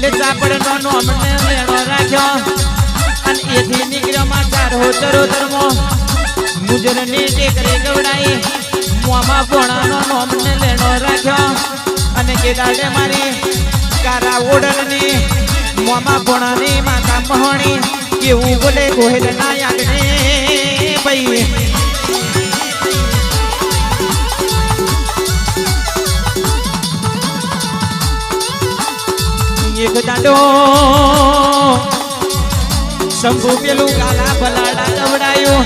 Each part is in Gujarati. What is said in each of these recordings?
છેલ્લે ચાપડનો નોમને મેળો રાખ્યો. અને એથી નીકળ્યો માં ચાર હોતરો ધર્મો. મુજરની ટેકરી ગવડાઈ, મોમાં પોણાનો નોમને લેણો રાખ્યો. અને કેદાડે મારી કારા ઓડરની મોમાં પોણાની માતા મહોણી. કેવું બોલે ગોહેલ ના યાદને ભાઈ. દાડો. શંભુ પેલું ગાલા બલાડા દવડાયું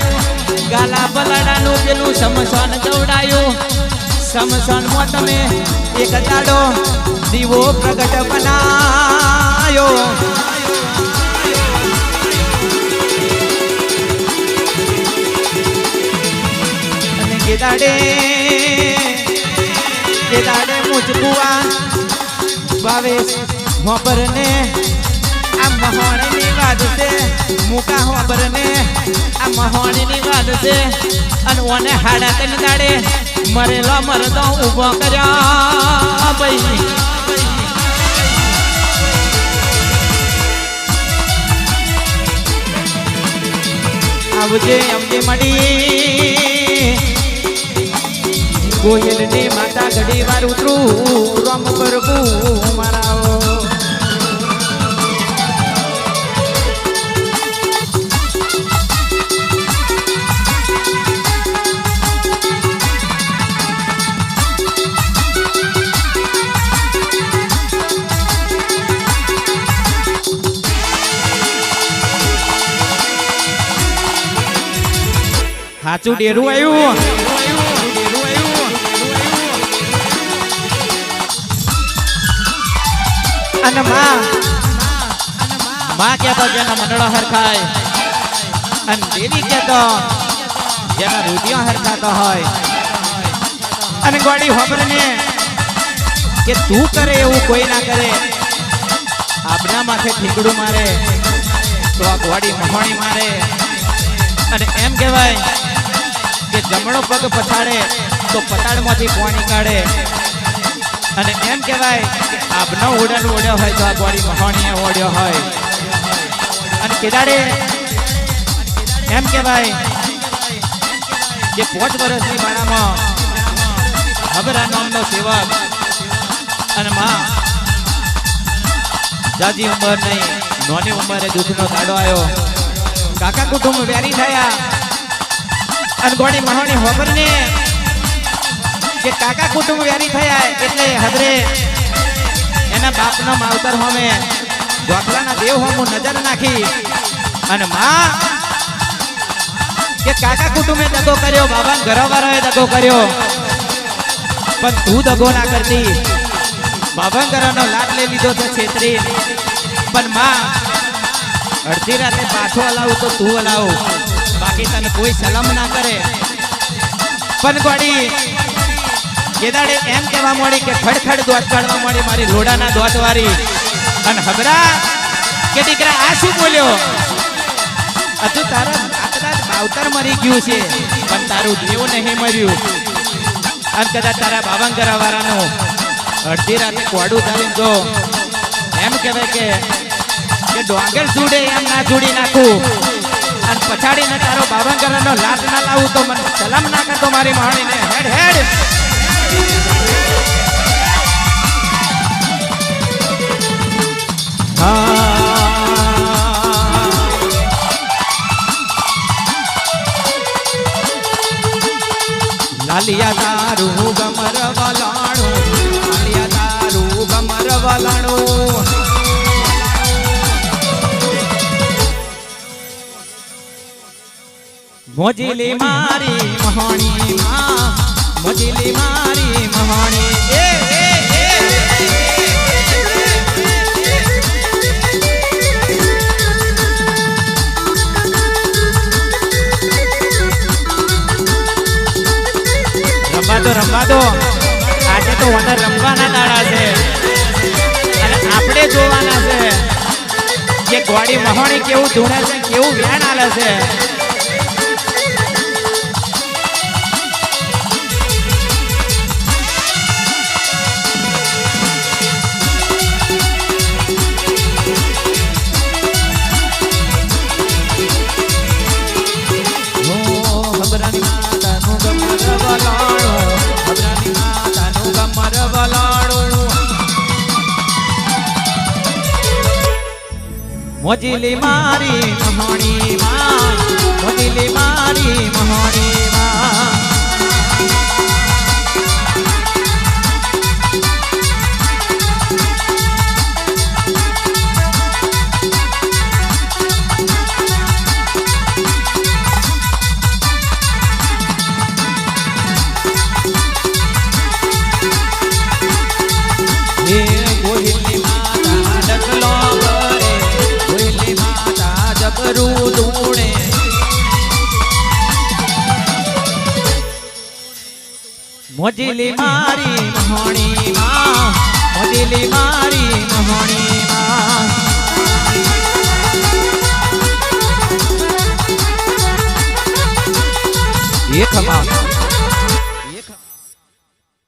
ગાલા બલાડાનું પેલું સમસાન દવડાયું સમસાનમાં તમે એક દાડો દીવો પ્રગટ બનાયો. અને ગેદાડે દાડે ભાવે દાડે હોબરને આ મહોણીની વાત છે મુકા હોબરને આ મહોણીની વાત છે અને ઓને હાડા તને દાડે મરેલો મરદો ઊભો કર્યો ભાઈ આવજે અમને મળી ગોયલ ને માતા ઘડી વાર ઉતરું રમ પ્રભુ મારા સાચું ડેરું આવ્યું. અને માં માં કહેતો જેના મંડળો હરખાય. અને દેવી કહેતો જેના રૂપિયો હરખાતો હોય. અને ગોડી હોબરને કે તું કરે એવું કોઈ ના કરે. આપના માથે ઠીકડું મારે. તો આ ગોડી મહોણી મારે. અને એમ કહેવાય જમણો પગ પછાડે તો પતાળમાંથી પાણી કાઢે અને એમ કહેવાય કે આપનો ઉડન ઓડ્યો હોય તો આ ગોળી મહોણીએ ઓડ્યો હોય. અને કેદાડે એમ કહેવાય કે પાંચ વર્ષની બાળામાં હબરા નામનો સેવક અને માં જાજી ઉંમર નહીં, નોની ઉંમરે દૂધનો ગાડો આવ્યો કાકા કુટુંબ વેરી થયા. અને ગોળી મહોણી હોબર ને કે કાકા કુટુંબ વેરી થયા એટલે હદરે એના બાપનો માવતર હોમે ગોખલાના દેવ હોમું નજર નાખી અને માં કે કાકા કુટુંબે દગો કર્યો બાબા ઘરવાળાએ દગો કર્યો. પણ તું દગો ના કરતી. બાબા ઘરનો લાડ લઈ લીધો છે છેતરી. પણ માં, અડધી રાતે પાછો હલાવું તો તું હલાવું. બાકી તને કોઈ સલામ ના કરે. પણ ગોડી કેદાડે એમ કહેવા મળી કે ખડખડ દોત કાઢવા મળી મારી લોડાના દોત વાળી અને હબરા, કે દીકરા, આ શું બોલ્યો? હજુ તારા કદાચ બાવતર મરી ગયું છે, પણ તારું દેવ નહીં મર્યું. અને કદાચ તારા બાબાંગરા વાળાનું અડધી રાતે કોડું ચાલીને જો, એમ કહેવાય કે ડોંગર જોડે એમ ના જોડી નાખું. અને પછાડીને તારો બાબાંગરાનો લાટ ના લાવું તો મને સલામ ના કરતો મારી માણીને હેડ હેડ. લાલિયા તારું મોજીલી મારી મહાણી માં મોજીલી મારી મહાણી એ રમવા દો રમવા દો આજે તો વનર રમવાના દાડા છે અને આપણે જોવાના છે કે ગોળી મહોણી કેવું ધૂણે છે કેવું વ્યાન આલે છે મોજીલી મારી મહોણી માં મોજીલી મારી મહોણી માં. જગરું ધૂણે મોજીલી મારી મહોણી માં મોજીલી મારી મહોણી માં એક માં